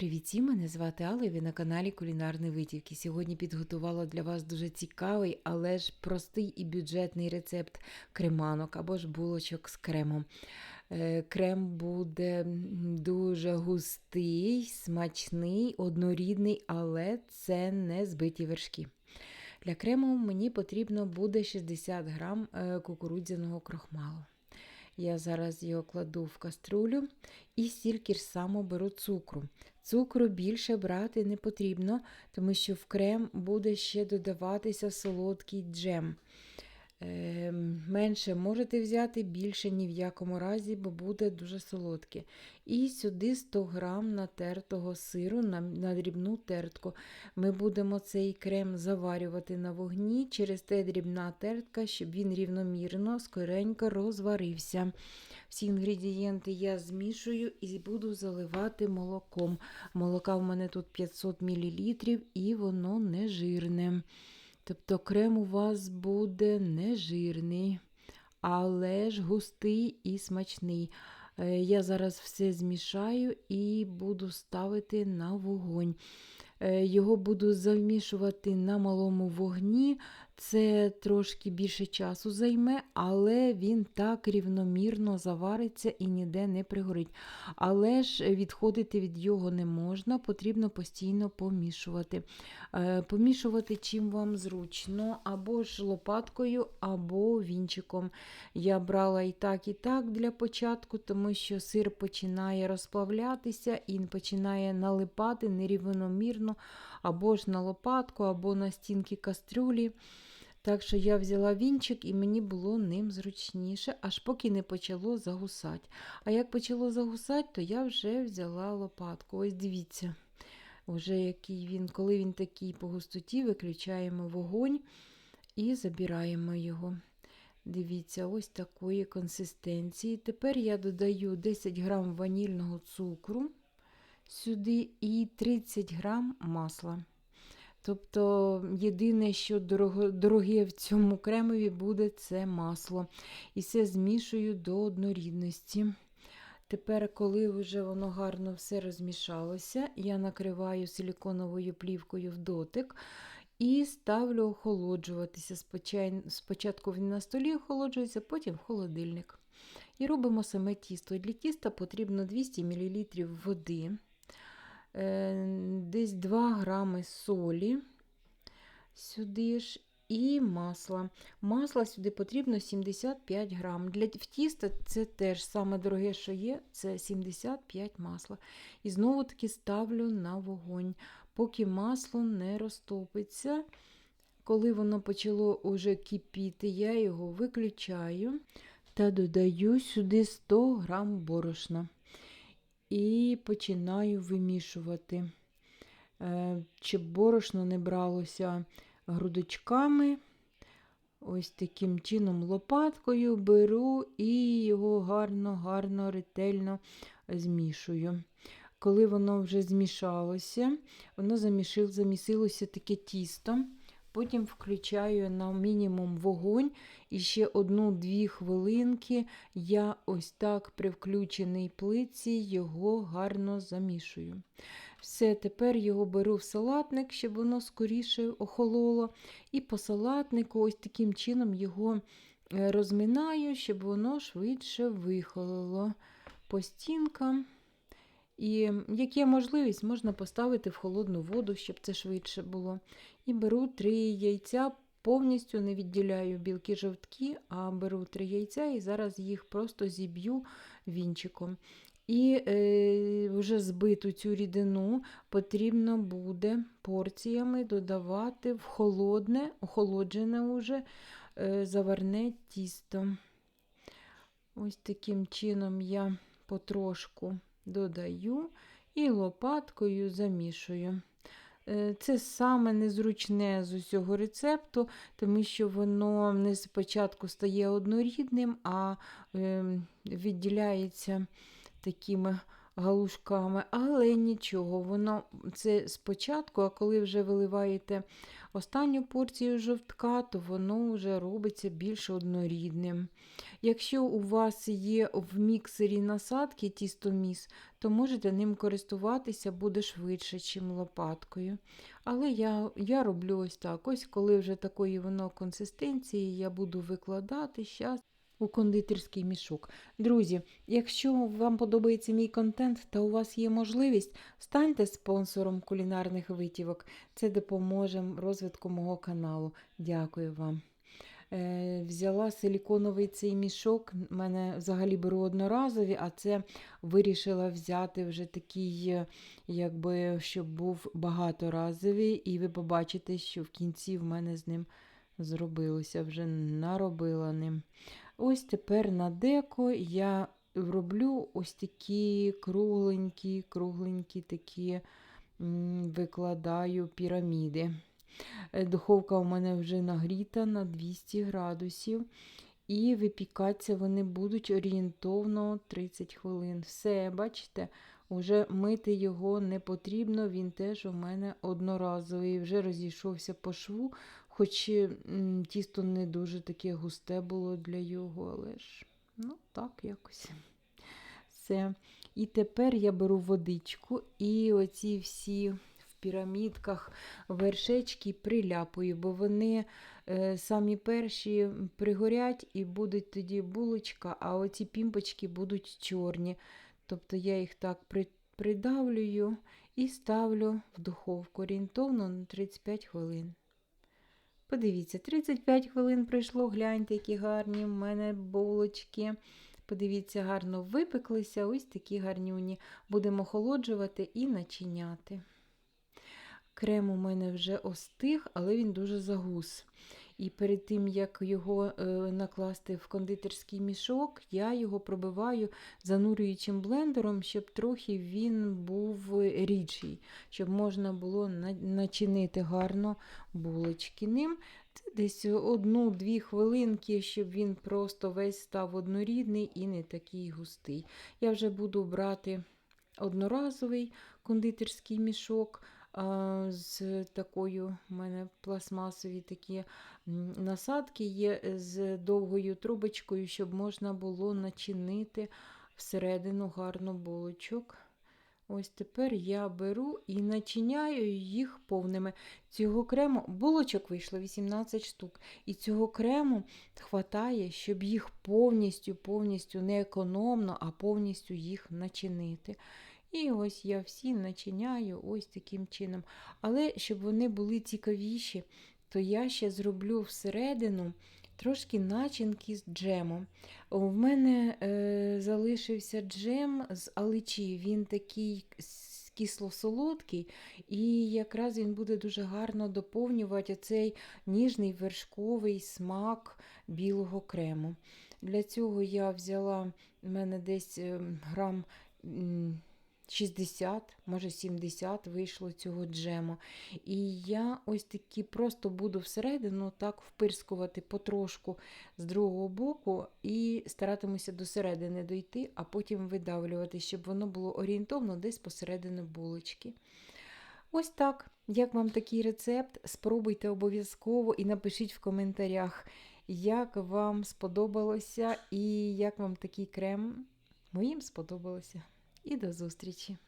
Привіт, мене звати Алла, і ви на каналі Кулінарні Витівки. Сьогодні підготувала для вас дуже цікавий, але ж простий і бюджетний рецепт креманок або ж булочок з кремом. Е, Крем буде дуже густий, смачний, однорідний, але це не збиті вершки. Для крему мені потрібно буде 60 грам е, кукурудзяного крохмалу. Я зараз його кладу в каструлю і стільки ж само беру цукру. Цукру більше брати не потрібно, тому що в крем буде ще додаватися солодкий джем. Е, менше можете взяти, більше ні в якому разі, бо буде дуже солодке. І сюди 100 грам натертого сиру на, на дрібну тертку. Ми будемо цей крем заварювати на вогні через те дрібна тертка, щоб він рівномірно, скоренько розварився. Всі інгредієнти я змішую і буду заливати молоком. Молока в мене тут 500 мл і воно не жирне. Тобто крем у вас буде не жирний, але ж густий і смачний. Е, Я зараз все змішаю і буду ставити на вогонь. Е, Його буду замішувати на малому вогні. Це трошки більше часу займе, але він так рівномірно завариться і ніде не пригорить. Але ж відходити від його не можна, потрібно постійно помішувати. Е, Помішувати чим вам зручно, або ж лопаткою, або вінчиком. Я брала і так, і так для початку, тому що сир починає розплавлятися і починає налипати нерівномірно, або ж на лопатку, або на стінки кастрюлі. Так що я взяла вінчик і мені було ним зручніше, аж поки не почало загусати. А як почало загусати, то я вже взяла лопатку. Ось дивіться, вже який він, коли він такий по густоті, виключаємо вогонь і забираємо його. Дивіться, ось такої консистенції. Тепер я додаю 10 грам ванільного цукру сюди і 30 грам масла. Тобто єдине, що дороге в цьому кремові буде, це масло. І все змішую до однорідності. Тепер, коли вже воно гарно все розмішалося, я накриваю силіконовою плівкою в дотик і ставлю охолоджуватися. Спочатку він на столі охолоджується, потім в холодильник. І робимо саме тісто. Для тіста потрібно 200 мл води. Е, десь 2 грами солі сюди ж і масла. Масла сюди потрібно 75 грам. Для в тіста це теж саме дороге, що є, це 75 масла. І знову таки ставлю на вогонь, поки масло не розтопиться. Коли воно почало уже кипіти, я його виключаю та додаю сюди 100 грам борошна і починаю вимішувати, Е, щоб борошно не бралося грудочками. Ось таким чином лопаткою беру і його гарно-гарно, ретельно змішую. Коли воно вже змішалося, воно замісилося таке тісто. Потім включаю на мінімум вогонь і ще одну-дві хвилинки я ось так при включеній плиці його гарно замішую. Все, тепер його беру в салатник, щоб воно скоріше охололо. І по салатнику ось таким чином його е, розминаю, щоб воно швидше вихололо по стінкам. І як можливість, можна поставити в холодну воду, щоб це швидше було. І беру три яйця, повністю не відділяю білки жовтки, а беру три яйця і зараз їх просто зіб'ю вінчиком. І е, вже збиту цю рідину потрібно буде порціями додавати в холодне, охолоджене уже е, заварне тісто. Ось таким чином я потрошку додаю і лопаткою замішую. Е, Це саме незручне з усього рецепту, тому що воно не спочатку стає однорідним, а е, відділяється такими галушками, але нічого, воно це спочатку, а коли вже виливаєте останню порцію жовтка, то воно вже робиться більш однорідним. Якщо у вас є в міксері насадки тістоміс, то можете ним користуватися буде швидше, ніж лопаткою. Але я я роблю ось так. Ось коли вже такої воно консистенції, я буду викладати зараз у кондитерський мішок. Друзі, якщо вам подобається мій контент та у вас є можливість, станьте спонсором кулінарних витівок. Це допоможе розвитку мого каналу. Дякую вам. Е, Взяла силіконовий цей мішок, в мене взагалі беру одноразові, а це вирішила взяти вже такий, якби, щоб був багаторазовий, і ви побачите, що в кінці в мене з ним зробилося, вже наробила ним. Ось тепер на деко я роблю ось такі кругленькі, кругленькі такі викладаю піраміди. Е, духовка у мене вже нагріта на 200 градусів. І випікатися вони будуть орієнтовно 30 хвилин. Все, бачите, вже мити його не потрібно, він теж у мене одноразовий, вже розійшовся по шву, хоч м, тісто не дуже таке густе було для його, але ж, ну, так якось. Все. І тепер я беру водичку і оці всі в пірамідках вершечки приляпую, бо вони е, самі перші пригорять і будуть тоді булочка, а оці пімпочки будуть чорні. Тобто я їх так при, придавлюю і ставлю в духовку орієнтовно на 35 хвилин. Подивіться, 35 хвилин пройшло, гляньте, які гарні в мене булочки. Подивіться, гарно випеклися, ось такі гарнюні. Будемо охолоджувати і начиняти. Крем у мене вже остиг, але він дуже загус. І перед тим, як його е, накласти в кондитерський мішок, я його пробиваю занурюючим блендером, щоб трохи він був рідший, щоб можна було начинити гарно булочки ним. Десь одну-дві хвилинки, щоб він просто весь став однорідний і не такий густий. Я вже буду брати одноразовий кондитерський мішок з такою у мене пластмасові такі насадки є з довгою трубочкою, щоб можна було начинити всередину гарно булочок. Ось тепер я беру і начиняю їх повними. Цього крему булочок вийшло 18 штук. І цього крему хватає, щоб їх повністю, повністю не економно, а повністю їх начинити. І ось я всі начиняю ось таким чином. Але щоб вони були цікавіші, то я ще зроблю всередину трошки начинки з джемом. В мене е, залишився джем з аличі, він такий кисло-солодкий, і якраз він буде дуже гарно доповнювати цей ніжний вершковий смак білого крему. Для цього я взяла в мене десь ем, грам. 60, може 70 вийшло цього джему. І я ось такі просто буду всередину так впирскувати потрошку з другого боку і старатимуся до середини дойти, а потім видавлювати, щоб воно було орієнтовно десь посередину булочки. Ось так. Як вам такий рецепт? Спробуйте обов'язково і напишіть в коментарях, як вам сподобалося і як вам такий крем. Моїм сподобалося. І до зустрічі!